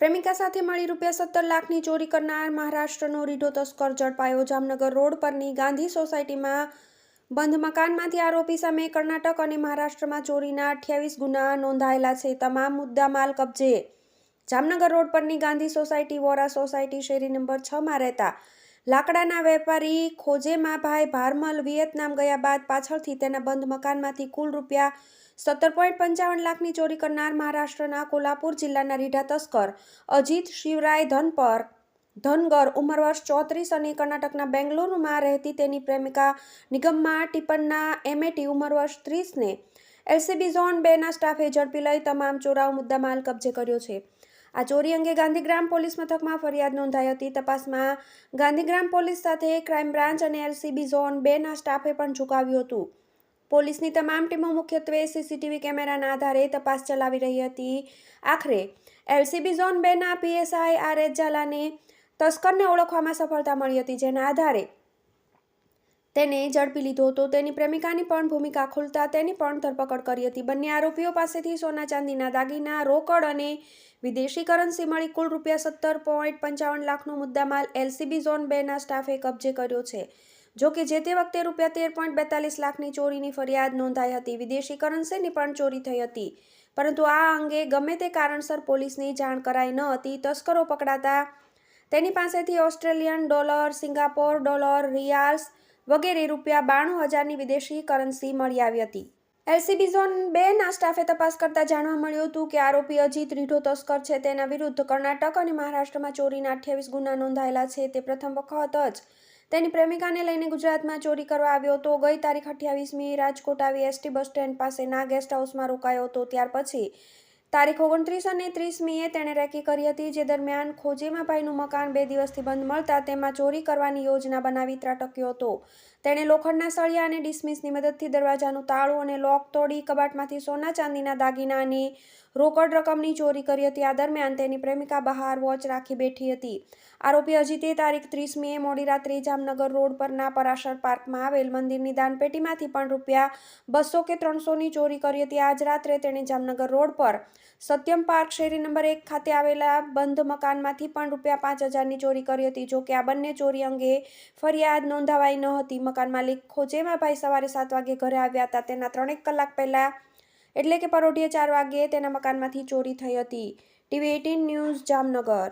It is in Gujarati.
પ્રેમિકા સાથે મળી રૂપિયા સત્તર લાખની ચોરી કરનાર મહારાષ્ટ્રનો રીઢો તસ્કર ઝડપાયો. જામનગર રોડ પરની ગાંધી સોસાયટીમાં બંધ મકાનમાંથી આરોપી સામે કર્ણાટક અને મહારાષ્ટ્રમાં ચોરીના અઠ્યાવીસ ગુના નોંધાયેલા છે. તમામ મુદ્દામાલ કબજે. જામનગર રોડ પરની ગાંધી સોસાયટી વોરા સોસાયટી શેરી નંબર છમાં રહેતા લાકડાના વેપારી ખોજેમાભાઈ ભારમલ વિયેતનામ ગયા બાદ પાછળથી તેના બંધ મકાનમાંથી કુલ રૂપિયા સત્તર પોઈન્ટ પંચાવન લાખની ચોરી કરનાર મહારાષ્ટ્રના કોલ્હાપુર જિલ્લાના રીઢા તસ્કર અજીત શિવરાય ધનપર ધનગર ઉંમર વર્ષ ચોત્રીસ અને કર્ણાટકના બેંગલુરુમાં રહેતી તેની પ્રેમિકા નિગમમાં ટિપ્પણના એમએટી ઉંમર વર્ષ ત્રીસને એલસીબી ઝોન બેના સ્ટાફે ઝડપી લઈ તમામ ચોરાવ મુદ્દામાલ કબજે કર્યો છે. આ ચોરી અંગે ગાંધીગ્રામ પોલીસ મથકમાં ફરિયાદ નોંધાઈ હતી. તપાસમાં ગાંધીગ્રામ પોલીસ સાથે ક્રાઇમ બ્રાન્ચ અને એલસીબી ઝોન બેના સ્ટાફે પણ ઝુકાવ્યું હતું. પોલીસની તમામ ટીમો મુખ્યત્વે સીસીટીવી કેમેરાના આધારે તપાસ ચલાવી રહી હતી. આખરે એલસીબી ઝોન બેના પીએસઆઈ આર એસ ઝાલાને તસ્કરને ઓળખવામાં સફળતા મળી હતી, જેના આધારે તેને ઝડપી લીધો હતો. તેની પ્રેમિકાની પણ ભૂમિકા ખુલતા તેની પણ ધરપકડ કરી હતી. બંને આરોપીઓ પાસેથી સોના ચાંદીના દાગીના, રોકડ અને વિદેશી કરન્સી મળી કુલ રૂપિયા સત્તર પોઈન્ટ પંચાવન લાખનો મુદ્દામાલ એલસીબી ઝોન બેના સ્ટાફે કબજે કર્યો છે. જો કે જે તે વખતે રૂપિયા તેર પોઈન્ટ બેતાલીસ લાખની ચોરીની ફરિયાદ નોંધાઈ હતી. વિદેશી કરન્સીની પણ ચોરી થઈ હતી. પરંતુ આ અંગે ગમે તે કારણસર પોલીસની જાણ કરાઈ ન હતી. તસ્કરો પકડાતા તેની પાસેથી Australian dollar, Singapore dollar, riyals વગેરે રૂપિયા બાણું હજારની વિદેશી કરન્સી મળી આવી હતી. એલસીબી ઝોન બે ના સ્ટાફે તપાસ કરતા જાણવા મળ્યું હતું કે આરોપી અજીત રીઢો તસ્કર છે. તેના વિરુદ્ધ કર્ણાટક અને મહારાષ્ટ્રમાં ચોરીના અઠ્યાવીસ ગુના નોંધાયેલા છે. તે પ્રથમ વખત જ તેની પ્રેમિકાને લઈને ગુજરાતમાં ચોરી કરવા આવ્યો હતો. ગઈ તારીખ અઠ્યાવીસમી રાજકોટ આવી એસટી બસ સ્ટેન્ડ પાસેના ગેસ્ટ હાઉસમાં રોકાયો હતો. ત્યાર પછી તારીખ ઓગણત્રીસ અને ત્રીસમીએ તેણે રેકી કરી હતી, જે દરમિયાન ખોજેમાભાઈનું મકાન બે દિવસથી બંધ મળતા તેમાં ચોરી કરવાની યોજના બનાવી ત્રાટક્યો હતો. તેણે લોખંડના સળિયા અને ડિસમિસની મદદથી દરવાજાનું તાળું અને લોક તોડી કબાટમાંથી સોના ચાંદીના દાગીના અને રોકડ રકમની ચોરી કરી હતી. આ દરમિયાન તેની પ્રેમિકા બહાર વોચ રાખી બેઠી હતી. આરોપી અજીતે તારીખ ત્રીસમીએ મોડી રાત્રે જામનગર રોડ પરના પરાશર પાર્કમાં આવેલ મંદિરની દાનપેટીમાંથી પણ રૂપિયા બસો કે ત્રણસોની ચોરી કરી હતી. આજ રાત્રે તેણે જામનગર રોડ પર સત્યમ પાર્ક શેરી નંબર એક ખાતે આવેલા બંધ મકાનમાંથી પણ રૂપિયા પાંચ હજારની ચોરી કરી હતી. જો કે આ બંને ચોરી અંગે ફરિયાદ નોંધાવાઈ ન હતી. મકાન માલિક ખોજેમાભાઈ સવારે સાત વાગે ઘરે આવ્યા હતા. તેના ત્રણેક કલાક પહેલા એટલે કે પરોઢીએ ચાર વાગ્યે તેના મકાનમાંથી ચોરી થઈ હતી. TV eighteen news Jamnagar